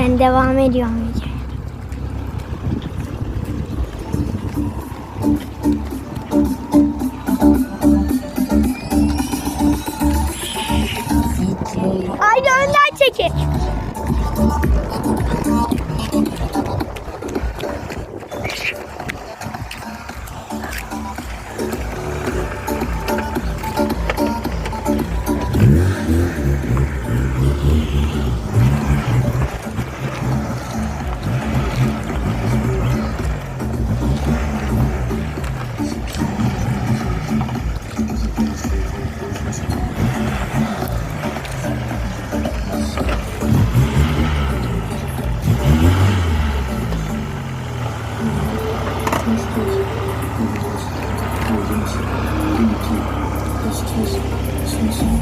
Ben devam ediyorum videoya. Video. Haydi önden çekin. gostoso, perigoso, violência, primitiva, gostoso, solução.